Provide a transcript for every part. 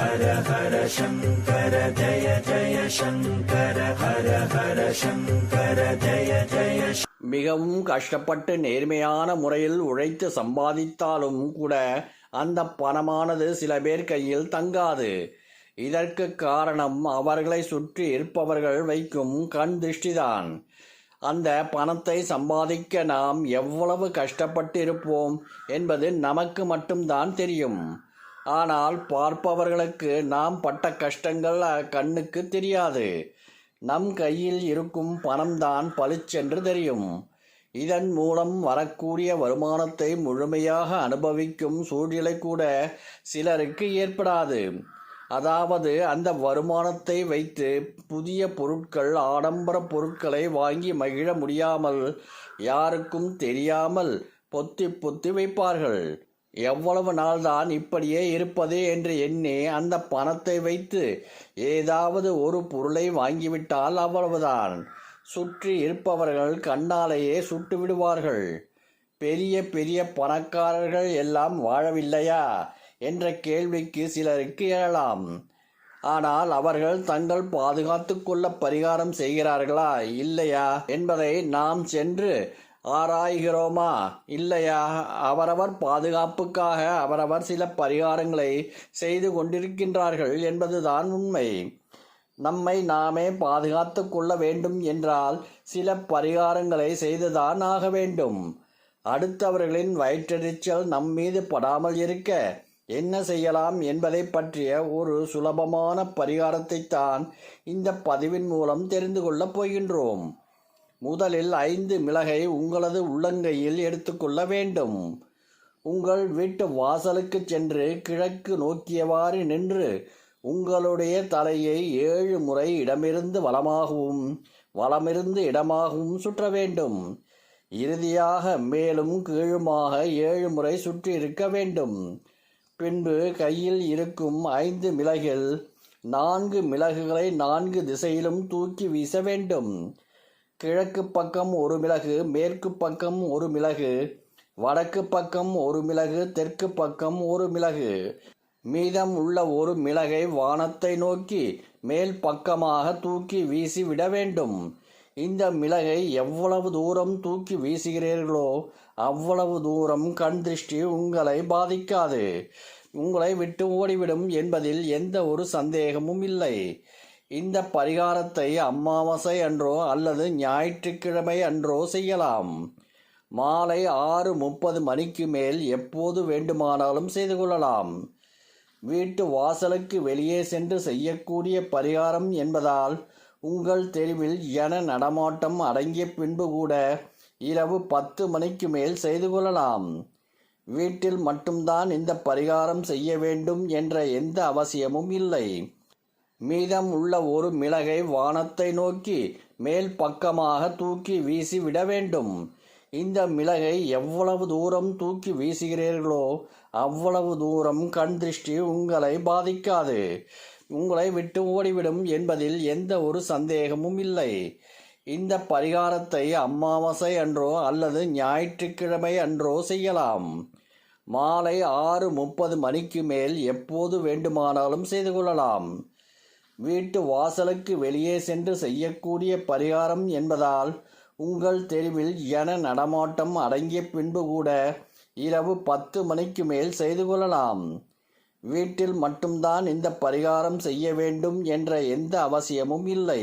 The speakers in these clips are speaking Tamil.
ஹர ஹர சங்கர ஜய ஜய சங்கர ஹர ஹர சங்கர ஜய ஜய மிகவும் கஷ்டப்பட்டு நேர்மையான முறையில் உழைத்து சம்பாதித்தாலும் கூட அந்த பணமானது சில பேர் கையில் தங்காது. இதற்கு காரணம் அவர்களை சுற்றி இருப்பவர்கள் வைக்கும் கண் திருஷ்டிதான். அந்த பணத்தை சம்பாதிக்க நாம் எவ்வளவு கஷ்டப்பட்டு இருப்போம் என்பது நமக்கு மட்டும்தான் தெரியும். ஆனால் பார்ப்பவர்களுக்கு நாம் பட்ட கஷ்டங்கள் கண்ணுக்கு தெரியாது. நம் கையில் இருக்கும் பணம்தான் பளிச்சென்று தெரியும். இதன் மூலம் வரக்கூடிய வருமானத்தை முழுமையாக அனுபவிக்கும் சூழ்நிலை கூட சிலருக்கு ஏற்படாது. அதாவது அந்த வருமானத்தை வைத்து புதிய பொருட்கள் ஆடம்பர பொருட்களை வாங்கி மகிழ முடியாமல் யாருக்கும் தெரியாமல் பொத்தி பொத்தி வைப்பார்கள். எவ்வளவு நாள்தான் இப்படியே இருப்பது என்று எண்ணி அந்த பணத்தை வைத்து ஏதாவது ஒரு பொருளை வாங்கிவிட்டால் அவ்வளவுதான். சுற்றி இருப்பவர்கள் கண்ணாலேயே சுட்டு விடுவார்கள். பெரிய பெரிய பணக்காரர்கள் எல்லாம் வாழவில்லையா? என்ற கேள்விக்கு சிலருக்கு எழலாம். ஆனால் அவர்கள் தங்கள் பாதுகாத்து கொள்ள பரிகாரம் செய்கிறார்களா? இல்லையா? என்பதை நாம் சென்று ஆராய்கிறோமா? இல்லையா? அவரவர் பாதுகாப்புக்காக அவரவர் சில பரிகாரங்களை செய்து கொண்டிருக்கின்றார்கள் என்பதுதான் உண்மை. நம்மை நாமே பாதுகாத்து கொள்ள வேண்டும் என்றால் சில பரிகாரங்களை செய்துதான் ஆக வேண்டும். அடுத்தவர்களின் வயிற்றெரிச்சல் நம் மீது படாமல் இருக்க என்ன செய்யலாம் என்பதை பற்றிய ஒரு சுலபமான பரிகாரத்தை தான் இந்த பதிவின் மூலம் தெரிந்து கொள்ளப் போகின்றோம். முதலில் ஐந்து மிளகை உங்களது உள்ளங்கையில் எடுத்துக்கொள்ள வேண்டும். உங்கள் வீட்டு வாசலுக்கு சென்று கிழக்கு நோக்கியவாறு நின்று உங்களுடைய தலையை ஏழு முறை இடமிருந்து வலமாகவும் வலமிருந்து இடமாகவும் சுற்ற வேண்டும். இறுதியாக மேலும் கீழுமாக ஏழு முறை சுற்றி இருக்க வேண்டும். பின்பு கையில் இருக்கும் ஐந்து மிளகில் நான்கு மிளகுகளை நான்கு திசையிலும் தூக்கி வீச வேண்டும். கிழக்கு பக்கம் ஒரு மிளகு மேற்கு பக்கம் ஒரு மிளகு வடக்கு பக்கம் ஒரு மிளகு தெற்கு பக்கம் ஒரு மிளகு. மீதம் உள்ள ஒரு மிளகை வானத்தை நோக்கி மேல் பக்கமாக தூக்கி வீசி விட வேண்டும். இந்த மிளகை எவ்வளவு தூரம் தூக்கி வீசுகிறீர்களோ அவ்வளவு தூரம் கண் திருஷ்டி உங்களை பாதிக்காது. உங்களை விட்டு ஓடிவிடும் என்பதில் எந்த ஒரு சந்தேகமும் இல்லை. இந்த பரிகாரத்தை அமாவாசை அன்றோ அல்லது ஞாயிற்றுக்கிழமை அன்றோ செய்யலாம். மாலை ஆறு முப்பது மணிக்கு மேல் எப்போது வேண்டுமானாலும் செய்து கொள்ளலாம். வீட்டு வாசலுக்கு வெளியே சென்று செய்யக்கூடிய பரிகாரம் என்பதால் உங்கள் தெருவில் என நடமாட்டம் அடங்கிய பின்பு கூட இரவு பத்து மணிக்கு மேல் செய்து கொள்ளலாம். வீட்டில் மட்டும்தான் இந்த பரிகாரம் செய்ய வேண்டும் என்ற எந்த அவசியமும் இல்லை. மீதம் உள்ள ஒரு மிளகை வானத்தை நோக்கி மேல் பக்கமாக தூக்கி வீசி விட வேண்டும். இந்த மிளகை எவ்வளவு தூரம் தூக்கி வீசுகிறீர்களோ அவ்வளவு தூரம் கண் திருஷ்டி உங்களை பாதிக்காது. உங்களை விட்டு ஓடிவிடும் என்பதில் எந்த ஒரு சந்தேகமும் இல்லை. இந்த பரிகாரத்தை அமாவாசை அன்றோ அல்லது ஞாயிற்றுக்கிழமை அன்றோ செய்யலாம். மாலை ஆறு முப்பது மணிக்கு மேல் எப்போது வேண்டுமானாலும் செய்து கொள்ளலாம். வீட்டு வாசலுக்கு வெளியே சென்று செய்யக்கூடிய பரிகாரம் என்பதால் உங்கள் தெருவில் என நடமாட்டம் அடங்கிய பின்பு கூட இரவு பத்து மணிக்கு மேல் செய்து கொள்ளலாம். வீட்டில் மட்டும்தான் இந்த பரிகாரம் செய்ய வேண்டும் என்ற எந்த அவசியமும் இல்லை.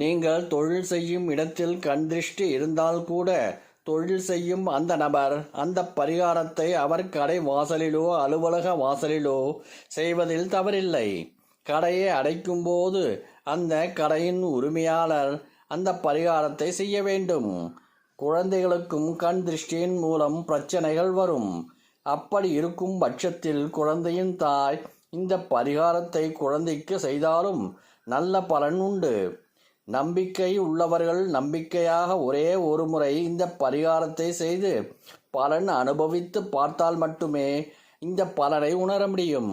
நீங்கள் தொழில் செய்யும் இடத்தில் கண் திருஷ்டி இருந்தால் கூட தொழில் செய்யும் அந்த நபர் அந்த பரிகாரத்தை அவர் கடை வாசலிலோ அலுவலக வாசலிலோ செய்வதில் தவறில்லை. கடையை அடைக்கும்போது அந்த கடையின் உரிமையாளர் அந்த பரிகாரத்தை செய்ய வேண்டும். குழந்தைகளுக்கும் கண் திருஷ்டியின் மூலம் பிரச்சனைகள் வரும். அப்படி இருக்கும் பட்சத்தில் குழந்தையின் தாய் இந்த பரிகாரத்தை குழந்தைக்கு செய்தாலும் நல்ல பலன் உண்டு. நம்பிக்கை உள்ளவர்கள் நம்பிக்கையாக ஒரே ஒரு முறை இந்த பரிகாரத்தை செய்து பலன் அனுபவித்து பார்த்தால் மட்டுமே இந்த பலனை உணர முடியும்.